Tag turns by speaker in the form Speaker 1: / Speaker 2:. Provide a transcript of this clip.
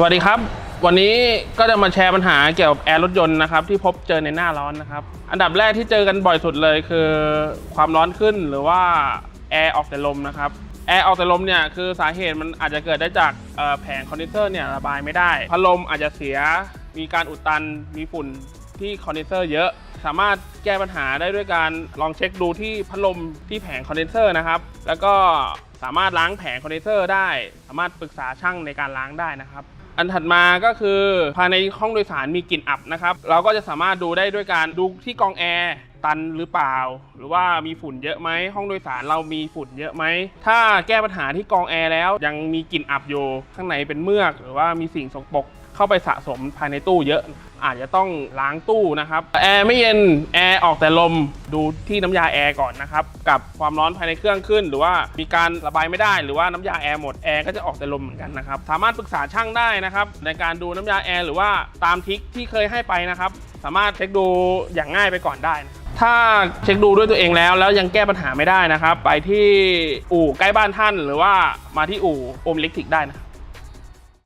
Speaker 1: สวัสดีครับ วันนี้ก็จะมาแชร์ปัญหาเกี่ยวกับแอร์รถยนต์นะครับที่พบเจอในหน้าร้อนนะครับ อันดับแรกที่เจอกันบ่อยสุดเลยคือความร้อนขึ้นหรือว่าแอร์ออกแต่ลมนะครับแอร์ออกแต่ลมเนี่ยคือสาเหตุมันอาจจะเกิดได้จากแผงคอนเดนเซอร์เนี่ยระบายไม่ได้พัดลมอาจจะเสียมีการอุดตันมีฝุ่นที่คอนเดนเซอร์เยอะ สามารถแก้ปัญหาได้ด้วยการลองเช็คดูที่พัดลมที่แผงคอนเดนเซอร์นะครับแล้วก็สามารถล้างแผงคอนเดนเซอร์ได้ สามารถปรึกษาช่างในการล้างได้นะครับ อันถัดมาก็คือภายในห้องโดยสารมีกลิ่นอับนะครับ เราก็จะสามารถดูได้ด้วยการดูที่กองแอร์ตันหรือเปล่า หรือว่ามีฝุ่นเยอะไหมห้องโดยสารเรามีฝุ่นเยอะไหม ถ้าแก้ปัญหาที่กองแอร์แล้ว ยังมีกลิ่นอับอยู่ข้างในเป็นเมือก หรือว่ามีสิ่งสกปรกเข้าไปสะสมภายในตู้เยอะ อาจจะต้องล้างตู้นะครับแอร์ไม่เย็นแอร์ออกแต่ลมดูที่น้ำยาแอร์ก่อนนะครับกับความร้อนภายในเครื่องขึ้น หรือว่ามีการระบายไม่ได้ หรือว่าน้ำยาแอร์หมดแอร์ก็จะออกแต่ลมเหมือนกันนะครับสามารถปรึกษาช่างได้นะครับในการดูน้ำยาแอร์หรือว่าตามทริคที่เคยให้ไปนะครับ สามารถเช็คดูอย่างง่ายไปก่อนได้นะถ้าเช็คดูด้วยตัวเองแล้วแล้วยังแก้ปัญหาไม่ได้นะครับ ไปที่อู่ใกล้บ้านท่าน หรือว่ามาที่อู่โอมเล็กทิกได้นะ